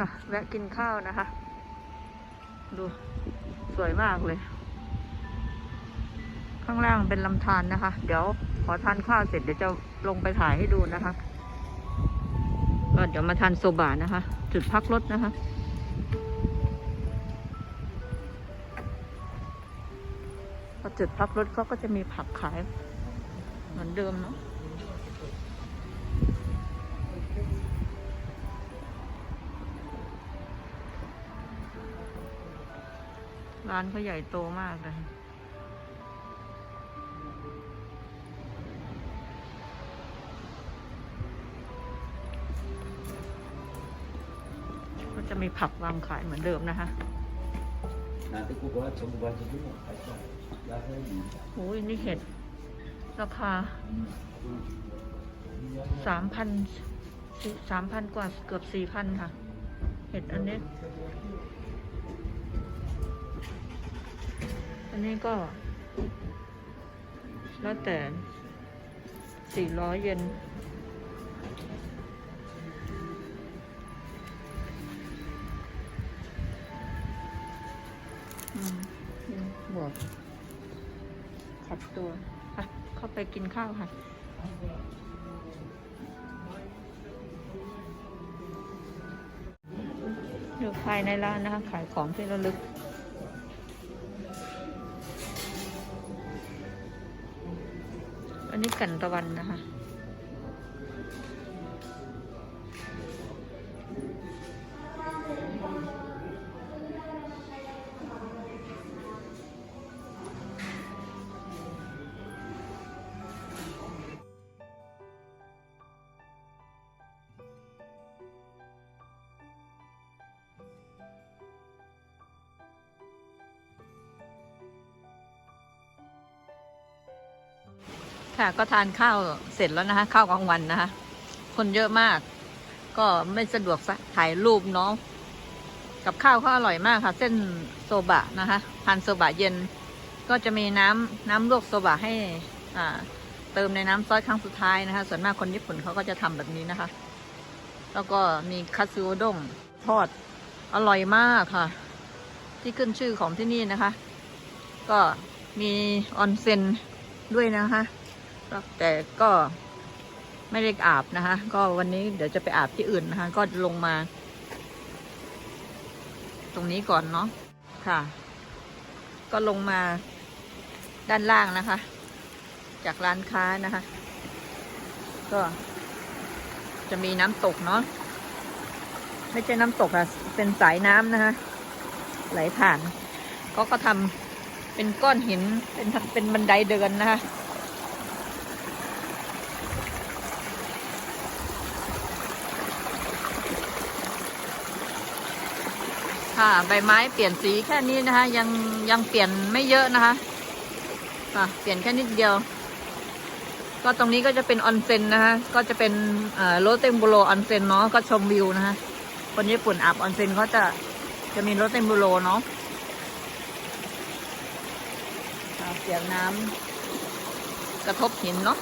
อะแวะกินข้าวนะคะ ดูสวยมากเลย ข้างล่างเป็นลำธารนะคะ เดี๋ยวขอทานข้าวเสร็จเดี๋ยวจะลงไปถ่ายให้ดูนะคะก็เดี๋ยวมาทานโซบะนะคะ จุดพักรถนะคะพอจุดพักรถเขาก็จะมีผักขายเหมือนเดิมเนาะ ร้านเขาใหญ่โตมากเลยก็จะมีผักวางขายเหมือนเดิมนะคะโอ้ยนี่เห็ด ราคาสามพันสามพันกว่าเกือบสี่พันค่ะ เห็ดอันนี้ นนี้ก็ แล้วแต่สี่ร้อยเยนอืมนี่บวกขัดตัวไปเข้าไปกินข้าวค่ะอยู่ภายในร้านนะคะ ขายของที่ระลึก อันนี้กันตะวันนะคะ ค่ะ ก็ทานข้าวเสร็จแล้วนะคะ ข้าวกลางวันนะคะ คนเยอะมาก ก็ไม่สะดวกสะถ่ายรูปเนาะกับข้าวเขาอร่อยมากค่ะ เส้นโซบะนะคะทานโซบะเย็น ก็จะมีน้ำน้ำลวกโซบะให้อ่าเติมในน้ำซอสครั้งสุดท้ายนะคะ ส่วนมากคนญี่ปุ่นเขาก็จะทำแบบนี้นะคะ แล้วก็มีคัตสึโอด้งทอดอร่อยมากค่ะ ที่ขึ้นชื่อของที่นี่นะคะ ก็มีออนเซ็นด้วยนะคะ แต่ก็ไม่ได้อาบนะคะ ก็วันนี้เดี๋ยวจะไปอาบที่อื่นนะคะ ก็ลงมา ตรงนี้ก่อนเนาะค่ะ ก็ลงมาด้านล่างนะคะ จากร้านค้านะคะ ก็จะมีน้ำตกเนาะไม่ใช่น้ำตกอะเป็นสายน้ำนะคะ ไหลผ่าน ก็ก็ทำเป็นก้อนหินเป็นเป็นบันไดเดินนะคะ ค่ะ ใบไม้เปลี่ยนสีแค่นี้นะคะ ยังยังเปลี่ยนไม่เยอะนะคะค่ะเปลี่ยนแค่นิดเดียว ก็ตรงนี้ก็จะเป็นออนเซ็นนะคะ ก็จะเป็นโรเตมบุโรออนเซ็นเนาะก็ชมวิวนะคะ คนญี่ปุ่นอาบออนเซ็นเขาจะจะมีโรเตมบุโรเนาะค่ะเสียงน้ำกระทบหินเนาะ